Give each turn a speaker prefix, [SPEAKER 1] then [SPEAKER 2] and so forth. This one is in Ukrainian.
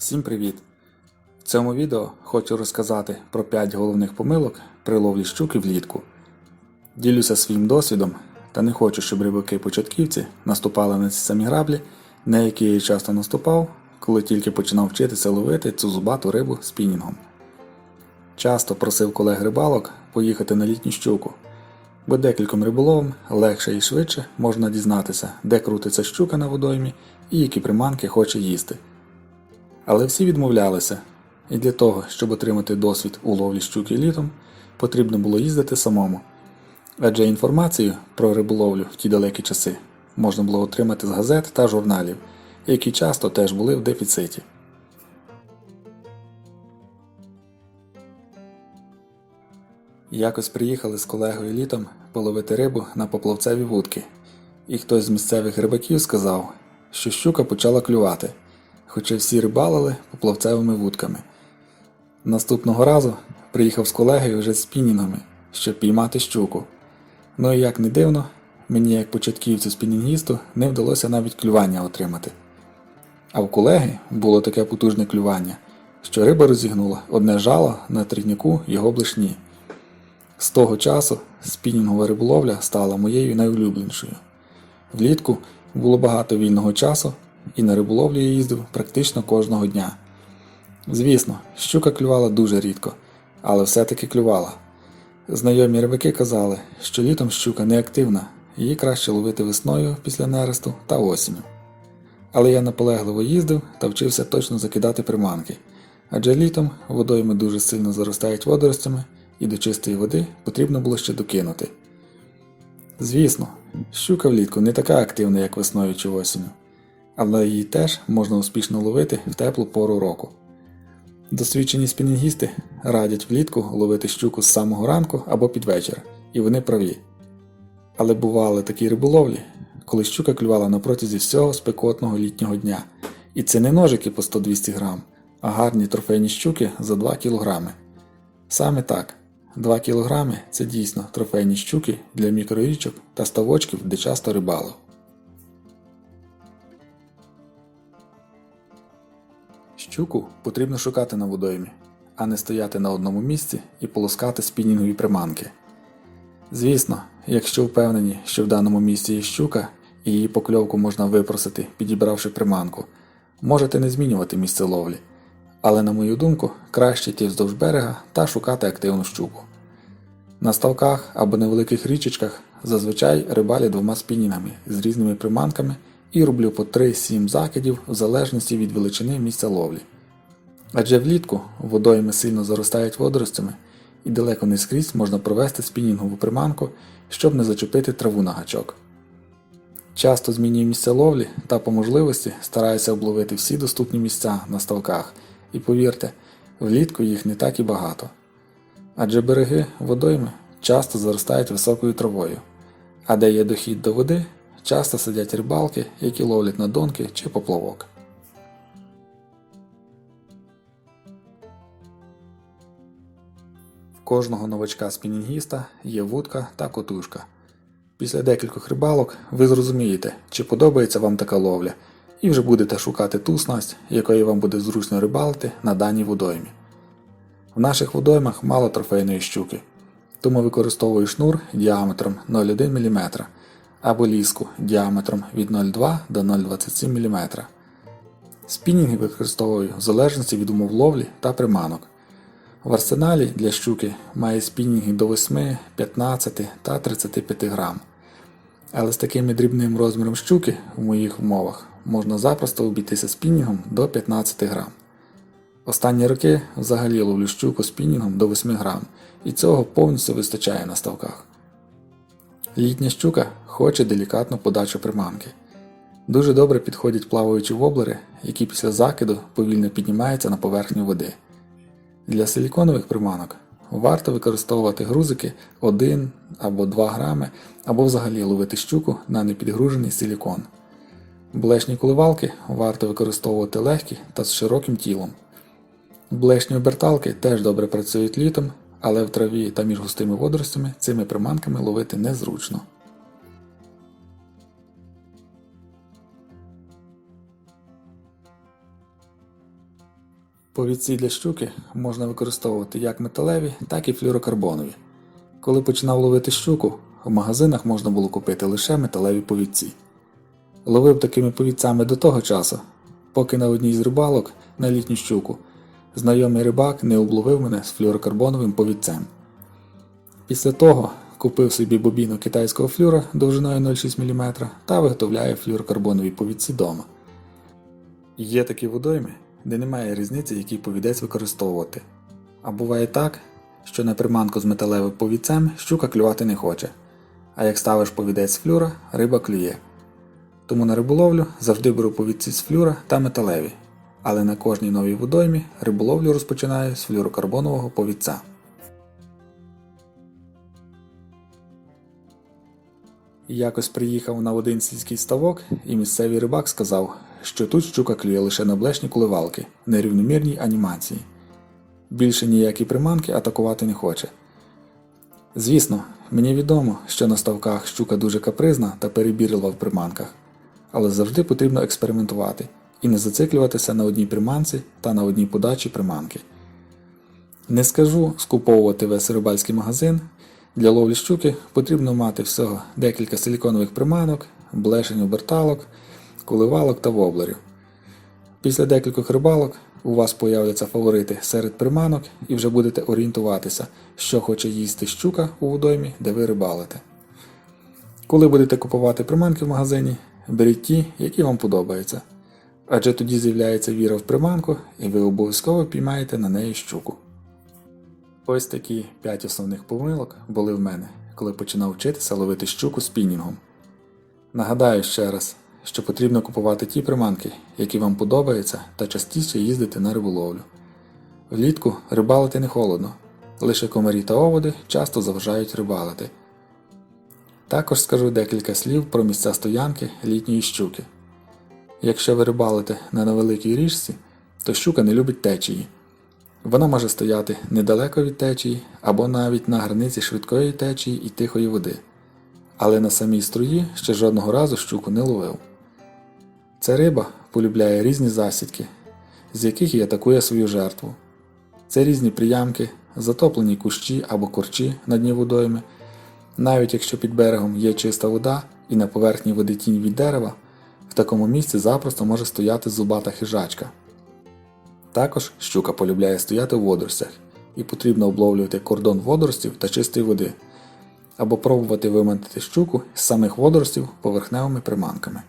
[SPEAKER 1] Всім привіт! В цьому відео хочу розказати про 5 головних помилок при ловлі щуки влітку. Ділюся своїм досвідом та не хочу, щоб рибаки-початківці наступали на ці самі граблі, на які я часто наступав, коли тільки починав вчитися ловити цю зубату рибу спінінгом. Часто просив колег рибалок поїхати на літню щуку, бо декільком риболовам легше і швидше можна дізнатися, де крутиться щука на водоймі і які приманки хоче їсти. Але всі відмовлялися, і для того, щоб отримати досвід у ловлі щуки літом, потрібно було їздити самому. Адже інформацію про риболовлю в ті далекі часи можна було отримати з газет та журналів, які часто теж були в дефіциті. Якось приїхали з колегою літом половити рибу на поплавцеві вудки, і хтось з місцевих рибаків сказав, що щука почала клювати, хоча всі рибалили поплавцевими вудками. Наступного разу приїхав з колегою вже з спінінгами, щоб піймати щуку. Ну і як не дивно, мені, як початківцю спінінгісту, не вдалося навіть клювання отримати. А в колеги було таке потужне клювання, що риба розігнула одне жало на трійнику його блишні. З того часу спінінгова риболовля стала моєю найулюбленішою. Влітку було багато вільного часу, і на риболовлю я їздив практично кожного дня. Звісно, щука клювала дуже рідко, але все-таки клювала. Знайомі рибаки казали, що літом щука неактивна, її краще ловити весною після нересту та осінню. Але я наполегливо їздив та вчився точно закидати приманки, адже літом водойми дуже сильно заростають водоростями, і до чистої води потрібно було ще докинути. Звісно, щука влітку не така активна, як весною чи осінню, але її теж можна успішно ловити в теплу пору року. Досвідчені спінінгісти радять влітку ловити щуку з самого ранку або під вечір, і вони праві. Але бували такі риболовлі, коли щука клювала на протязі всього спекотного літнього дня. І це не ножики по 100-200 грам, а гарні трофейні щуки за 2 кілограми. Саме так, 2 кілограми це дійсно трофейні щуки для мікрорічок та ставочків, де часто рибалив. Щуку потрібно шукати на водоймі, а не стояти на одному місці і полоскати спінінгові приманки. Звісно, якщо впевнені, що в даному місці є щука і її покльовку можна випросити, підібравши приманку, можете не змінювати місце ловлі. Але, на мою думку, краще йти вздовж берега та шукати активну щуку. На ставках або невеликих річечках зазвичай рибалі двома спінінгами з різними приманками і роблю по 3-7 закидів в залежності від величини місця ловлі. Адже влітку водойми сильно заростають водоростями і далеко не скрізь можна провести спінінгову приманку, щоб не зачепити траву на гачок. Часто змінюю місця ловлі та по можливості стараюся обловити всі доступні місця на ставках, і повірте, влітку їх не так і багато. Адже береги водойми часто заростають високою травою, а де є дохід до води, часто сидять рибалки, які ловлять на донки чи поплавок. В кожного новачка спінінгіста є вудка та котушка. Після декількох рибалок ви зрозумієте, чи подобається вам така ловля, і вже будете шукати ту снасть, якої вам буде зручно рибалити на даній водоймі. В наших водоймах мало трофейної щуки, тому використовую шнур діаметром 0,1 мм або ліску діаметром від 0,2 до 0,27 мм. Спінінги використовую в залежності від умов ловлі та приманок. В арсеналі для щуки має спінінги до 8, 15 та 35 грам. Але з таким дрібним розміром щуки в моїх умовах можна запросто обійтися спінінгом до 15 грам. Останні роки взагалі ловлю щуку спінінгом до 8 грам, і цього повністю вистачає на ставках. Літня щука хоче делікатну подачу приманки. Дуже добре підходять плаваючі воблери, які після закиду повільно піднімаються на поверхню води. Для силіконових приманок варто використовувати грузики 1 або 2 грами, або взагалі ловити щуку на непідгружений силікон. Блешні коливалки варто використовувати легкі та з широким тілом. Блешні оберталки теж добре працюють літом, але в траві та між густими водоростями цими приманками ловити незручно. Повідці для щуки можна використовувати як металеві, так і флюрокарбонові. Коли починав ловити щуку, в магазинах можна було купити лише металеві повідці. Ловив такими повідцями до того часу, поки на одній з рибалок на літню щуку знайомий рибак не обловив мене з флюрокарбоновим повідцем. Після того купив собі бобіну китайського флюра довжиною 0,6 мм та виготовляє флюрокарбонові повідці дома. Є такі водойми, де немає різниці, який повідець використовувати. А буває так, що на приманку з металевим повідцем щука клювати не хоче, а як ставиш повідець з флюра, риба клює. Тому на риболовлю завжди беру повідці з флюра та металеві, але на кожній новій водоймі риболовлю розпочинаю з флюрокарбонового повідця. Якось приїхав на один сільський ставок, і місцевий рибак сказав, що тут щука клює лише на блешні коливалки, нерівномірній анімації. Більше ніякі приманки атакувати не хоче. Звісно, мені відомо, що на ставках щука дуже капризна та перебірлива в приманках, але завжди потрібно експериментувати і не зациклюватися на одній приманці та на одній подачі приманки. Не скажу скуповувати весь рибальський магазин. Для ловлі щуки потрібно мати всього декілька силіконових приманок, блешень оберталок, коливалок та воблерів. Після декількох рибалок у вас появляться фаворити серед приманок і вже будете орієнтуватися, що хоче їсти щука у водоймі, де ви рибалите. Коли будете купувати приманки в магазині, беріть ті, які вам подобаються. Адже тоді з'являється віра в приманку, і ви обов'язково піймаєте на неї щуку. Ось такі 5 основних помилок були в мене, коли починав вчитися ловити щуку спінінгом. Нагадаю ще раз, що потрібно купувати ті приманки, які вам подобаються, та частіше їздити на риболовлю. Влітку рибалити не холодно, лише комарі та оводи часто заважають рибалити. Також скажу декілька слів про місця стоянки літньої щуки. Якщо ви рибалите на невеликій річці, то щука не любить течії. Вона може стояти недалеко від течії або навіть на границі швидкої течії і тихої води, але на самій струї ще жодного разу щуку не ловив. Ця риба полюбляє різні засідки, з яких і атакує свою жертву. Це різні приямки, затоплені кущі або корчі на дні водойми. Навіть якщо під берегом є чиста вода і на поверхні води тінь від дерева, в такому місці запросто може стояти зубата хижачка. Також щука полюбляє стояти в водоростях і потрібно обловлювати кордон водоростів та чистої води, або пробувати виманити щуку з самих водоростів поверхневими приманками.